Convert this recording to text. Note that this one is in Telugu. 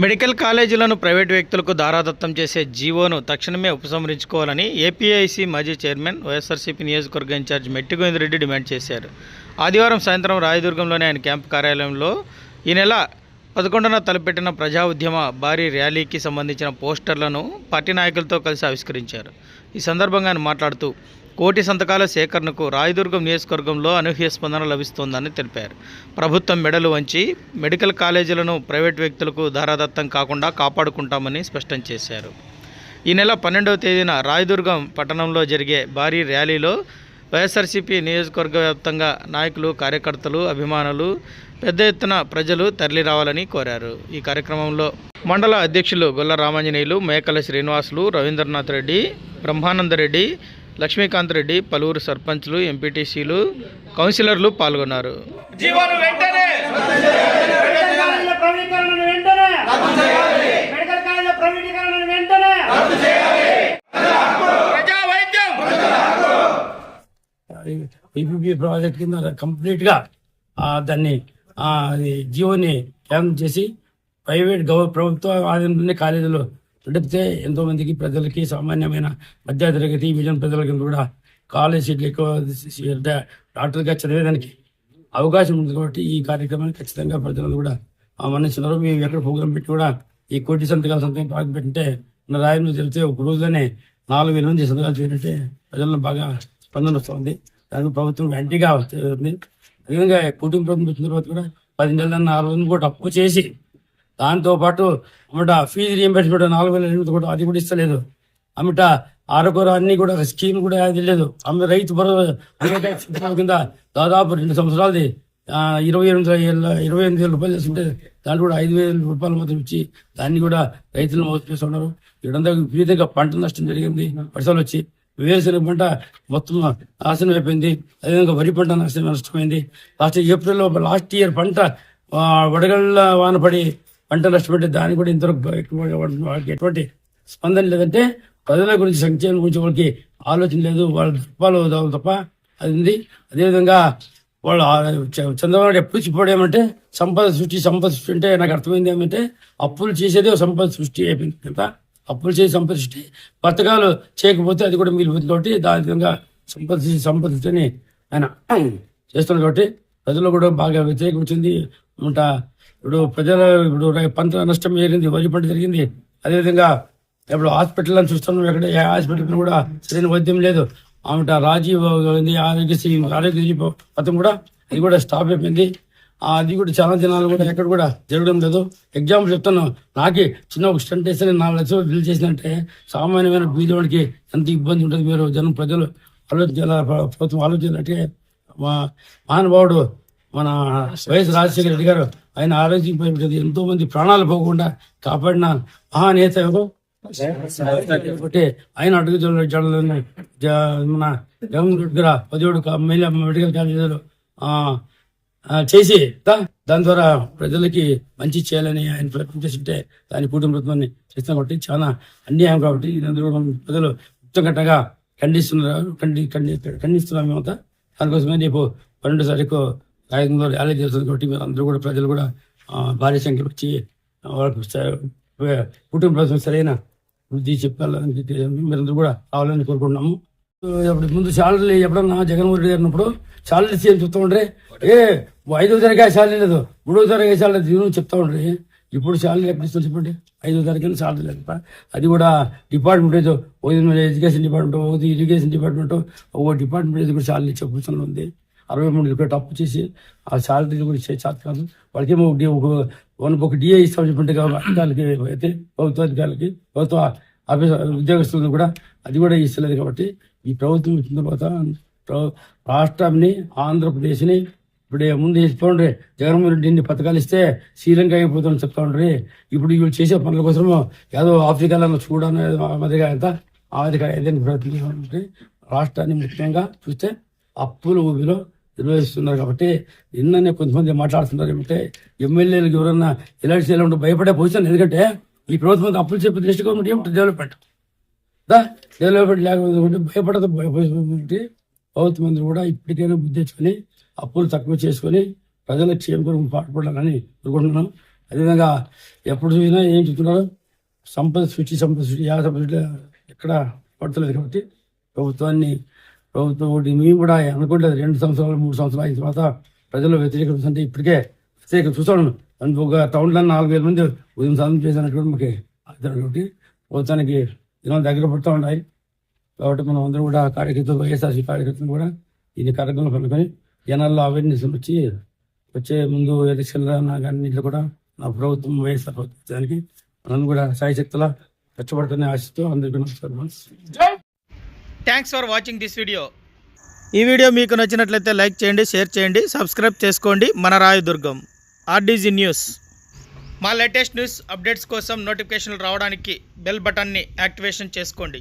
మెడికల్ కాలేజీలను ప్రైవేటు వ్యక్తులకు దారాదత్తం చేసే జీవోను తక్షణమే ఉపసంహరించుకోవాలని ఏపీఐసి మాజీ చైర్మన్ వైఎస్ఆర్సీపీ నియోజకవర్గ ఇన్ఛార్జ్ మెట్టిగోవిందరెడ్డి డిమాండ్ చేశారు. ఆదివారం సాయంత్రం రాయదుర్గంలోని ఆయన క్యాంపు కార్యాలయంలో ఈ నెల పదకొండున తలపెట్టిన ప్రజా ఉద్యమ భారీ ర్యాలీకి సంబంధించిన పోస్టర్లను పార్టీ నాయకులతో కలిసి ఆవిష్కరించారు. ఈ సందర్భంగా ఆయన మాట్లాడుతూ కోటి సంతకాల సేకరణకు రాయదుర్గం నియోజకవర్గంలో అనూహ్య స్పందన లభిస్తోందని తెలిపారు. ప్రభుత్వం మెడలు వంచి మెడికల్ కాలేజీలను ప్రైవేట్ వ్యక్తులకు ధారాదత్తం కాకుండా కాపాడుకుంటామని స్పష్టం చేశారు. ఈ నెల పన్నెండవ తేదీన రాయదుర్గం పట్టణంలో జరిగే భారీ ర్యాలీలో వైఎస్ఆర్సీపీ నియోజకవర్గ వ్యాప్తంగా నాయకులు కార్యకర్తలు అభిమానులు పెద్ద ఎత్తున ప్రజలు తరలి రావాలని కోరారు. ఈ కార్యక్రమంలో మండల అధ్యక్షులు గొల్ల రామాంజనేయులు మేకల శ్రీనివాసులు రవీంద్రనాథ్ రెడ్డి బ్రహ్మానందరెడ్డి లక్ష్మీకాంత్ రెడ్డి పలువురు సర్పంచ్లు ఎంపీటీసీలు కౌన్సిలర్లు పాల్గొన్నారు. జీవోను ప్రాజెక్ట్ కింద కంప్లీట్గా ఆ, దాన్ని జియోని క్యాన్సిల్ చేసి ప్రైవేట్ గవ ప్రభుత్వ ఆధీనంలోని కాలేజీలు నడిపితే ఎంతో మందికి ప్రజలకి సామాన్యమైన మధ్యతరగతి విజన్ ప్రజలకి కూడా కాలేజ్ సీట్లు ఎక్కువ డాక్టర్గా చదివేదానికి అవకాశం ఉంది కాబట్టి ఈ కార్యక్రమాన్ని ఖచ్చితంగా ప్రజలు కూడా మన్నిస్తున్నారు మేము ఎక్కడ ప్రోగ్రామ్ పెట్టి కూడా ఈ కోటి సంతకాల సంతకం పాకి పెట్టింటే మన రాయలు తెలిస్తే ఒక రోజులోనే నాలుగు వేల మంది సంతకాలు చేరినట్టే ప్రజలను బాగా స్పందన వస్తుంది. దానికి ప్రభుత్వం వెంటగా ఉంది అదేవిధంగా కుటుంబ ప్రభుత్వం వచ్చిన తర్వాత కూడా పది నెలల ఆరు రోజులు కూడా అప్పు చేసి దాంతో పాటు అమ్మట ఫీజు రీఎంబర్స్మెంట్ నాలుగు వేల ఎనిమిది కూడా అది కూడా ఇస్తలేదు. అమ్మట ఆరోగ్య అన్ని కూడా స్కీమ్ కూడా అది లేదు ఆమె రైతు భరోసా కింద దాదాపు రెండు సంవత్సరాలది ఇరవై ఎనిమిది వేల ఇరవై ఎనిమిది వేల రూపాయలు చేస్తుంటే దాంట్లో కూడా ఐదు వేల రూపాయలు మాత్రం ఇచ్చి దాన్ని కూడా రైతులు మోసం చేస్తున్నారు ఇక్కడంతా విపరీతంగా పంట నష్టం జరిగింది వర్షాలు వచ్చి వేరుశనగ పంట మొత్తం నాశనం అయిపోయింది. అదేవిధంగా వరి పంట నష్టం నష్టమైంది. లాస్ట్ ఏప్రిల్లో లాస్ట్ ఇయర్ పంట వడగళ్ళ వాన పడి పంట నష్టపడితే దానికి కూడా ఇంతవరకు ఎక్కువ ఎటువంటి స్పందన లేదంటే ప్రజల గురించి సంక్షేమం గురించి వాళ్ళకి ఆలోచన లేదు. వాళ్ళ తప్పాలు తప్ప అది ఉంది. అదేవిధంగా వాళ్ళు చ- చంద్రబాబు ఎప్పుడు చెప్పడేమంటే సంపద సృష్టి సంపద సృష్టి అంటే నాకు అర్థమైంది ఏమంటే అప్పులు చేసేదే సంపద సృష్టి అయిపోయింది కదా. అప్పులు చేసి సంపద సృష్టి. పథకాలు చేయకపోతే అది కూడా మిగిలిపోతుంది కాబట్టి దాని విధంగా సంపద సృష్టి సంపద సృష్టిని ఆయన చేస్తున్నారు కాబట్టి ప్రజలు కూడా బాగా వ్యతిరేకించింది. వచ్చింది ఉంట ఇప్పుడు ప్రజల ఇప్పుడు పంట నష్టం జరిగింది వరి పంట జరిగింది. అదేవిధంగా ఇప్పుడు హాస్పిటల్ అని చూస్తున్నాం ఎక్కడ ఏ హాస్పిటల్ కూడా సరైన వైద్యం లేదు. ఆమెట రాజీవ్ గాంధీ ఆరోగ్యశ్రీ ఆరోగ్యశ్రీ పథకం కూడా అది కూడా స్టాప్ అయిపోయింది. అది కూడా చాలా దినాలు కూడా ఎక్కడ కూడా జరగడం లేదు. ఎగ్జామ్ చెప్తాను నాకే చిన్న ఒక స్టంట్ వేస్తే నాలుగు లక్షలు బిల్ చేసినట్టే సామాన్యమైన బీదవాడికి ఎంత ఇబ్బంది ఉంటుంది మీరు జనం ప్రజలు ఆలోచించాల? ప్రభుత్వం ఆలోచించాలంటే మా మహానుభావుడు మన వైఎస్ రాజశేఖర రెడ్డి గారు ఆయన ఆరోగ్యం ఎంతో మంది ప్రాణాలు పోకుండా కాపాడిన మహానేత ఎవరు? కాబట్టి ఆయన అడుగు మన జగన్ రెడ్డి గారు పదిహేడు మహిళా మెడికల్ కాలేజీలు చేసి దాని ద్వారా ప్రజలకి మంచి చేయాలని ఆయన ప్రయత్నం చేసింటే దాని కుటుంబాన్ని చేస్తాం కాబట్టి చాలా అన్యాయం కాబట్టి ప్రజలు ఉత్తగట్టగా ఖండిస్తున్నారు. ఖండి ఖండి ఖండిస్తున్నాం మేమంతా. దానికోసమే రేపు పన్నెండు తారీఖు రాయకంలో ర్యాలీ చేస్తుంది కాబట్టి మీరు అందరూ కూడా ప్రజలు కూడా భారీ సంఖ్యలో వచ్చి వాళ్ళకి కుటుంబ ప్రజలు సరైన వృద్ధి చెప్పాలని మీరందరూ కూడా రావాలని కోరుకుంటున్నాము. ఇప్పుడు ముందు శాలరీ ఎప్పుడన్నా జగన్మోహన్ రెడ్డి గారినప్పుడు శాలరీ సీఎం చెప్తా ఉండ్రే ఏ ఐదో తరగతి శాలరీ లేదు మూడో తరగతి శాలరీ చెప్తా ఉండ్రీ ఇప్పుడు శాలరీ ఎప్పుడు చెప్పండి? ఐదో తారీఖున శాలరీ లేక అది కూడా డిపార్ట్మెంట్ ఏదో ఎడ్యుకేషన్ డిపార్ట్మెంట్ ఒకటి ఇరిగేషన్ డిపార్ట్మెంట్ ఒక డిపార్ట్మెంట్ ఏదో కూడా శాలరీ ఇచ్చే ఉంది. అరవై మూడు రూపాయలు అప్పు చేసి ఆ శాలరీ కూడా ఇచ్చే చేత కాదు. వాళ్ళకేమో ఒక డి- ఒక వాళ్ళకి ఒక డిఏ ఇస్తాం చెప్పండి అధికారులకి అయితే ప్రభుత్వ అధికారులకి ప్రభుత్వ ఆఫీస్ ఉద్యోగస్తులకు కూడా అది కూడా ఇస్తలేదు కాబట్టి ఈ ప్రభుత్వం ఇచ్చిన తర్వాత రాష్ట్రాన్ని ఆంధ్రప్రదేశ్ని ఇప్పుడు ముందు చెప్పండి. జగన్మోహన్ రెడ్డి ఇన్ని పథకాలు ఇస్తే శ్రీలంక అయిపోతుందని చెప్తా ఉండ్రి. ఇప్పుడు వీళ్ళు చేసే పనుల కోసం ఏదో ఆఫ్రికాలో చూడడం మాదిరిగా ఎంత ఆ ఏదైనా ప్రయత్నించి రాష్ట్రాన్ని ముఖ్యంగా చూస్తే అప్పుల ఊబిలో నిర్వహిస్తున్నారు కాబట్టి నిన్ననే కొంతమంది మాట్లాడుతున్నారు ఏమంటే ఎమ్మెల్యేలకు ఎవరన్నా ఎలాంటి చేయాలంటే భయపడే పొజిషన్ ఎందుకంటే ఈ ప్రభుత్వం అప్పులు చెప్పే దృష్టి గవర్నమెంట్ ఏమిటి? డెవలప్మెంట్ డెవలప్మెంట్ లేకపోతే భయపడదు ప్రభుత్వ ప్రభుత్వం కూడా ఇప్పటికైనా బుద్ధి తెచ్చుకొని అప్పులు తక్కువ చేసుకొని ప్రజల క్షేమ కొరకు పాటుపడాలని కోరుకుంటున్నాను అదేవిధంగా ఎప్పుడు చూసినా ఏం చెప్తున్నారు సంపద సృష్టి సంపద సృష్టి యా సంపద సృష్టి ఎక్కడ పడతలేదు కాబట్టి ప్రభుత్వాన్ని ప్రభుత్వం ఒకటి మేము కూడా అనుకుంటుంది రెండు సంవత్సరాలు మూడు సంవత్సరాలు అయిన తర్వాత ప్రజలు వ్యతిరేకత అంటే ఇప్పటికే వ్యతిరేకత చూస్తాను అందుకు ఒక టౌన్లో నాలుగు వేల మంది ఉదయం సాధన చేసినటువంటి మాకు కాబట్టి ప్రభుత్వానికి దినాలు దగ్గర పడుతూ ఉన్నాయి. కాబట్టి మనం అందరం కూడా కార్యకర్తలు వైఎస్ఆర్సీ కార్యకర్తలు కూడా ఇది కార్యక్రమం కనుకొని జనాల్లో అవేర్నెస్ వచ్చి వచ్చే ముందు ఎలక్షన్లో నాకు అన్నింటిలో కూడా నా ప్రభుత్వం వైఎస్ఆర్ ప్రభుత్వానికి మనం కూడా సాయశక్తుల కష్టపడుతున్న ఆశతో అందరికీ నమస్కారం. Thanks for watching this video ఈ వీడియో మీకు నచ్చినట్లయితే లైక్ చేయండి షేర్ చేయండి సబ్స్క్రైబ్ చేసుకోండి. మన రాయదుర్గం ఆర్డీజీ న్యూస్ మా లేటెస్ట్ న్యూస్ అప్డేట్స్ కోసం నోటిఫికేషన్లు రావడానికి బెల్ బటన్ని యాక్టివేషన్ చేసుకోండి.